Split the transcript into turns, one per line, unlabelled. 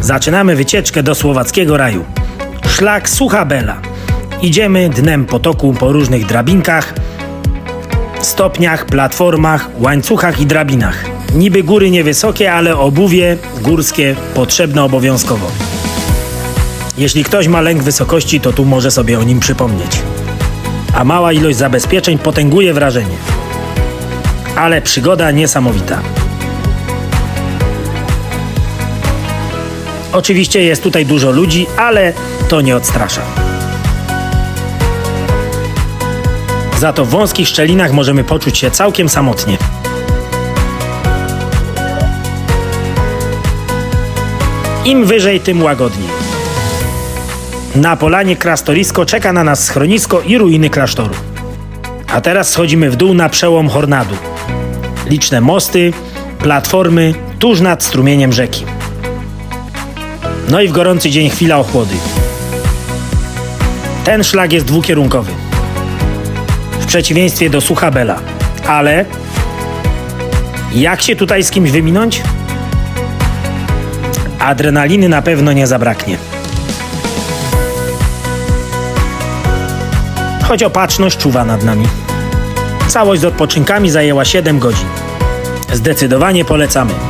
Zaczynamy wycieczkę do słowackiego raju. Szlak Sucha Bela. Idziemy dnem potoku po różnych drabinkach, stopniach, platformach, łańcuchach i drabinach. Niby góry niewysokie, ale obuwie górskie potrzebne obowiązkowo. Jeśli ktoś ma lęk wysokości, to tu może sobie o nim przypomnieć. A mała ilość zabezpieczeń potęguje wrażenie. Ale przygoda niesamowita. Oczywiście jest tutaj dużo ludzi, ale to nie odstrasza. Za to w wąskich szczelinach możemy poczuć się całkiem samotnie. Im wyżej, tym łagodniej. Na polanie Krastorisko czeka na nas schronisko i ruiny klasztoru. A teraz schodzimy w dół na przełom Hornadu. Liczne mosty, platformy tuż nad strumieniem rzeki. No i w gorący dzień chwila ochłody. Ten szlak jest dwukierunkowy. W przeciwieństwie do Suchabela. Ale jak się tutaj z kimś wyminąć? Adrenaliny na pewno nie zabraknie. Choć opatrzność czuwa nad nami. Całość z odpoczynkami zajęła 7 godzin. Zdecydowanie polecamy.